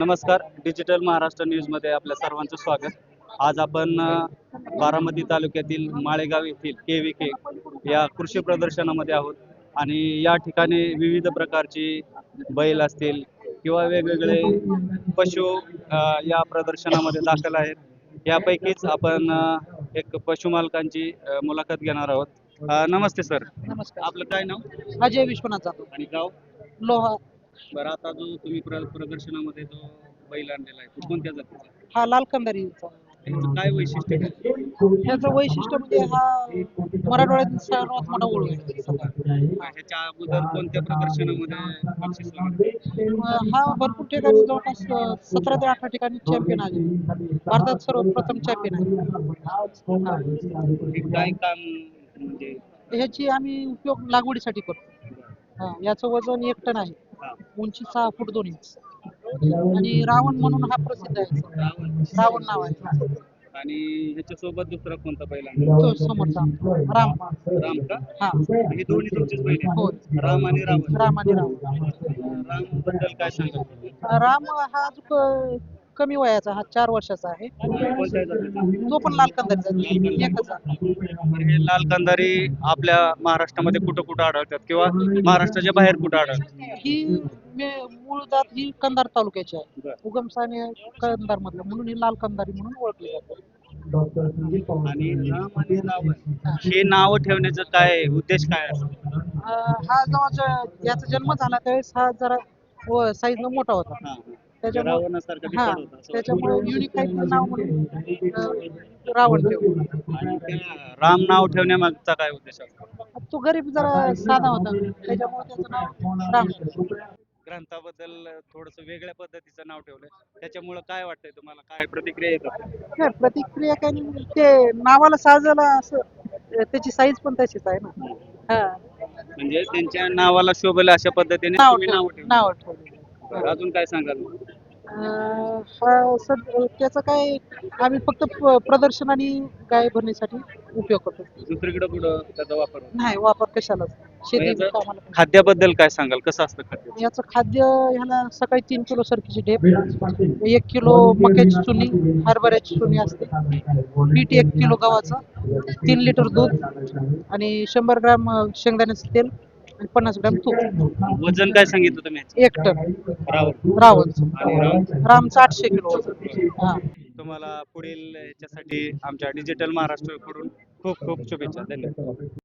नमस्कार. डिजिटल महाराष्ट्र न्यूजमध्ये आपल्या सर्वांचं स्वागत. आज आपण बारामती तालुक्यातील माळेगाव येथील के व्ही के या कृषी प्रदर्शनामध्ये आहोत. आणि या ठिकाणी विविध प्रकारची बैल असतील किंवा वेगवेगळे पशु या प्रदर्शनामध्ये दाखल आहेत. यापैकीच आपण एक पशुमालकांची अ, मुलाखत घेणार आहोत. नमस्ते सर. नमस्कार. आपलं काय नाव? अजय विश्वनाथ जाधव. आणि गाव? लोहा. बरं आता जो तुम्ही प्र प्रदर्शनामध्ये जो बैल आणलेला आहे तो कोणत्या जातीचा हा लाल कंदारीचा. त्याचं काय वैशिष्ट्य ह्याचं वैशिष्ट्य म्हणजे हा मराठवाड्यातील सर्वात मोठा ओळख आहे ह्याच्या अगोदर कोणत्या प्रदर्शनामध्ये बक्षीस लागलं? हा भरपूर ठिकाणी जवळपास अं, सतरा ते अठरा ठिकाणी चॅम्पियन आहे भारतात सर्वप्रथम चॅम्पियन आहे हे काय काम म्हणजे? ह्याची आम्ही उपयोग लागवडीसाठी करतो. हा याचं वजन एक टन आहे. उंची सहा फूट दोन इंच. आणि रावण म्हणून हा प्रसिद्ध आहे. रावण. रावण नाव आहे. आणि ह्याच्या सोबत दुसरा कोणता बैल आणला तो समोरचा राम. राम का? हा. हे दोन्ही तुमचेच बैल आहेत? हो. राम आणि रावण. राम आणि रावण. रामबद्दल काय सांगा राम हा कमी वयाचा हा चार वर्षाचा आहे. कोणत्या जातीचा तो पण लाल एकच. तर हे लाल कंदारी आपल्या महाराष्ट्रामध्ये कुठं कुठं आढळतात किंवा महाराष्ट्राच्या बाहेर कुठं आढळतात? ही मे- मूळ जात ही कंधार तालुक्याची आहे. बरं. उगमस्थानी कंधार मधलं म्हणून ही लाल कंदारी म्हणून ओळखली जाते. आणि हे नाव ठेवण्याचं काय उद्देश काय अं, हा जेव्हा ज- याचा जन्म झाला त्यावेळेस हा जरा साईज मोठा होता. हा. त्याच्यामुळे रावणासारखा हा दिसत होता असं. त्याच्यामुळे युनिक काहीतरी नाव म्हणून अं, रावण ठेवलं आणि त्या राम नाव ठेवण्यामागचा काय उद्देश असतो तो गरीब जरा साधा होता त्याच्यामुळे त्याचं नाव राम. ठेवलं. ग्रंथाबद्दल थोडस वेगळ्या पद्धतीचं नाव ठेवलंय. त्याच्यामुळे काय वाटतंय तुम्हाला? काय प्रतिक्रिया येतात? नाही, प्रतिक्रिया काय नाही ते नावाला साजायला असं अं, त्याची साईज पण तशीच आहे ना. हा. म्हणजे त्यांच्या नावाला शोभेल अशा पद्धतीने नाव तुम्ही नाव ठेवलं ठेवलं. नाव ठेवलं. बरं, अजून काय सांगाल? अं, हा त्याचा काय आम्ही फक्त प- प्रदर्शन आणि गाय भरण्यासाठी उपयोग करतो. दुसरीकडे कुठं त्याचा वापर होतो? नाही वापर कशालाच शेती याचं कामाला पण. खाद्याबद्दल काय सांगाल? कसं असतं खाद्य? याचं खाद्य ह्याला सकाळी तीन किलो सरकीची ढेप एक किलो मक्याची चुनी हरभऱ्याची चुनी असते. पीठ एक किलो गव्हाचं तीन लिटर दूध आणि शंभर ग्राम अं, शेंगदाण्याचं तेल आणि पन्नास ग्राम तूप. वजन काय सांगितलं तुम्ही याचं? एक टन. रावण आणि रामचं आठशे किलो. वजन हा. तुम्हाला पुढील याच्यासाठी आमच्या डिजिटल महाराष्ट्राकडून खूप खूप शुभेच्छा. धन्यवाद.